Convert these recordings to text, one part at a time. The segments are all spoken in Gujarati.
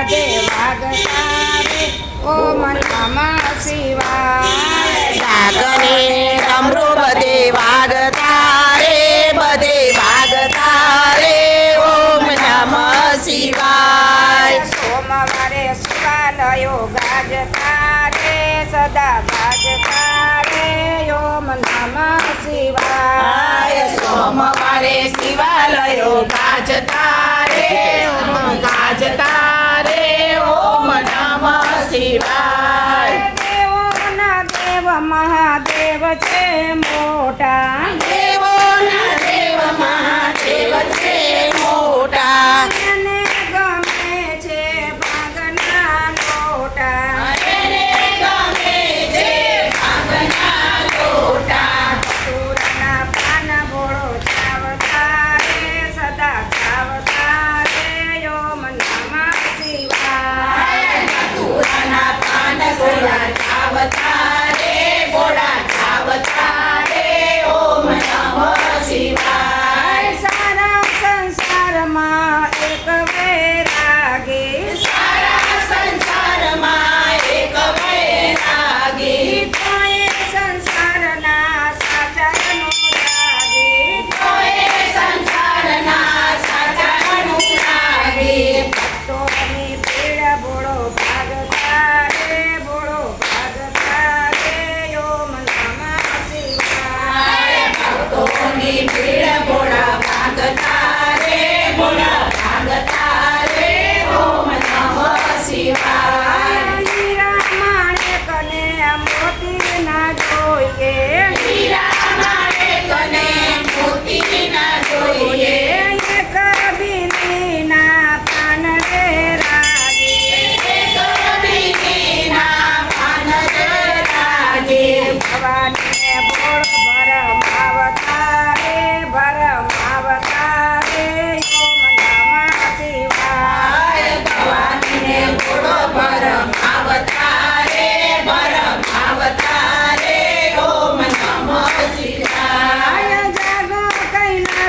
બધે વાગતા રે ઓમ નમઃ શિવાય. જાગને રમરો બધે વાગતા રે બધે વાગતા રે ઓમ નમઃ શિવાય. સોમવારે શિવાલયો ગાજતા રે સદા ગાજતા રે ઓમ નમઃ શિવાય. સોમવારે શિવાલયો ગાજતા રે ઓમ ગાજતા I temo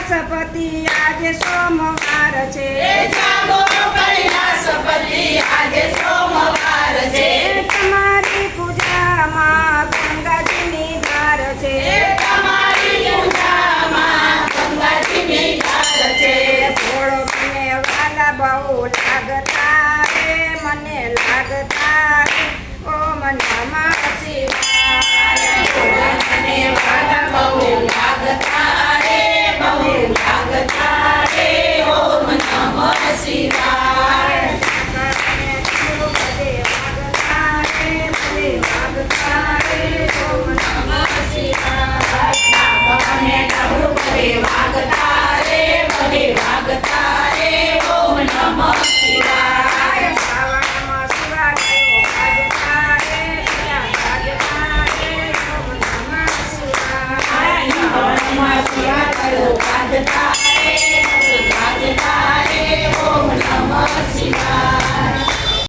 કૈલાસપતિ આજે સોમવાર છે. કૈલાસપતિ આજે સોમવાર છે. તમારી પૂજામાં ગંગાજીની ધાર છે. તમારી પૂજામાં ગંગાજીની ધાર છે. ભોળો મને વાલા બહુ લાગતા રે મને લાગતા રે. ઓમ નમઃ